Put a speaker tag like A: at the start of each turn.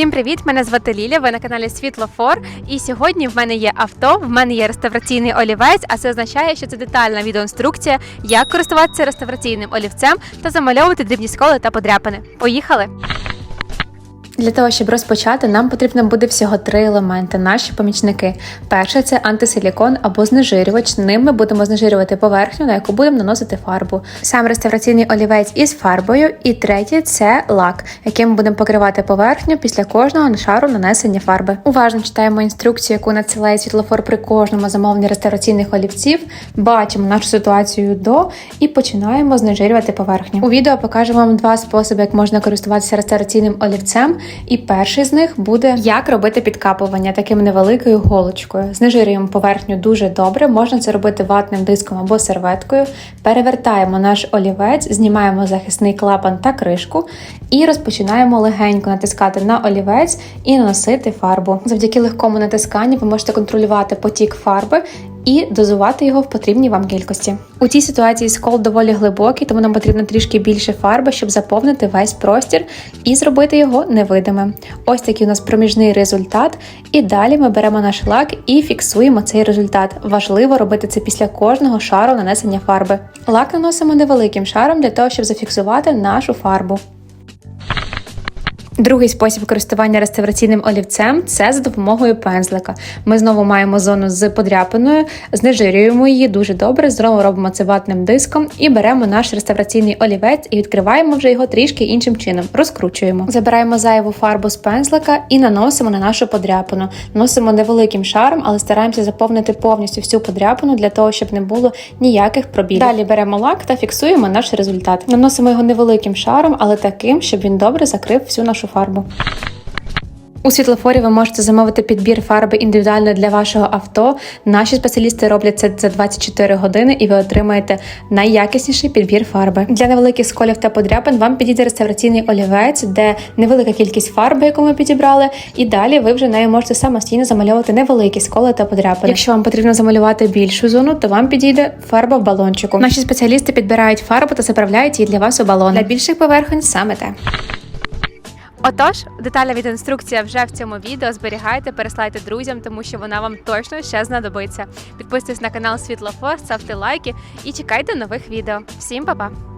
A: Всім привіт! Мене звати Ліля. Ви на каналі Світлофор. І сьогодні в мене є авто, в мене є реставраційний олівець, а це означає, що це детальна відеоінструкція, як користуватися реставраційним олівцем та замальовувати дрібні сколи та подряпини. Поїхали! Для того, щоб розпочати, нам потрібно буде всього три елементи, наші помічники. Перше це антисилікон або знежирювач. Ним ми будемо знежирювати поверхню, на яку будемо наносити фарбу. Сам реставраційний олівець із фарбою. І третє це лак, яким ми будемо покривати поверхню після кожного шару нанесення фарби. Уважно читаємо інструкцію, яку надсилає світлофор при кожному замовленні реставраційних олівців. Бачимо нашу ситуацію до і починаємо знежирювати поверхню. У відео покажу вам два способи, як можна користуватися реставраційним олівцем. І перший з них буде як робити підкапування таким невеликою голочкою. Знежирюємо поверхню дуже добре. Можна це робити ватним диском або серветкою. Перевертаємо наш олівець, знімаємо захисний клапан та кришку і розпочинаємо легенько натискати на олівець і наносити фарбу. Завдяки легкому натисканню ви можете контролювати потік фарби і дозувати його в потрібній вам кількості. У цій ситуації скол доволі глибокий, тому нам потрібно трішки більше фарби, щоб заповнити весь простір і зробити його невидимим. Ось такий у нас проміжний результат. І далі ми беремо наш лак і фіксуємо цей результат. Важливо робити це після кожного шару нанесення фарби. Лак наносимо невеликим шаром для того, щоб зафіксувати нашу фарбу. Другий спосіб користування реставраційним олівцем це за допомогою пензлика. Ми знову маємо зону з подряпиною, знежирюємо її дуже добре, знову робимо це ватним диском і беремо наш реставраційний олівець і відкриваємо вже його трішки іншим чином. Розкручуємо. Забираємо зайву фарбу з пензлика і наносимо на нашу подряпину. Наносимо невеликим шаром, але стараємося заповнити повністю всю подряпину для того, щоб не було ніяких пробілів. Далі беремо лак та фіксуємо наш результат. Наносимо його невеликим шаром, але таким, щоб він добре закрив всю нашу фарбу. У світлофорі ви можете замовити підбір фарби індивідуально для вашого авто. Наші спеціалісти роблять це за 24 години, і ви отримаєте найякісніший підбір фарби. Для невеликих сколів та подряпин вам підійде реставраційний олівець, де невелика кількість фарби, яку ми підібрали, і далі ви вже нею можете самостійно замальовувати невеликі сколи та подряпини. Якщо вам потрібно замалювати більшу зону, то вам підійде фарба в балончику. Наші спеціалісти підбирають фарбу та заправляють її для вас у балон. Для більших поверхонь саме те. Отож, детальна відеоінструкція вже в цьому відео. Зберігайте, переслайте друзям, тому що вона вам точно ще знадобиться. Підписуйтесь на канал Світлофор, ставте лайки і чекайте нових відео. Всім па-па!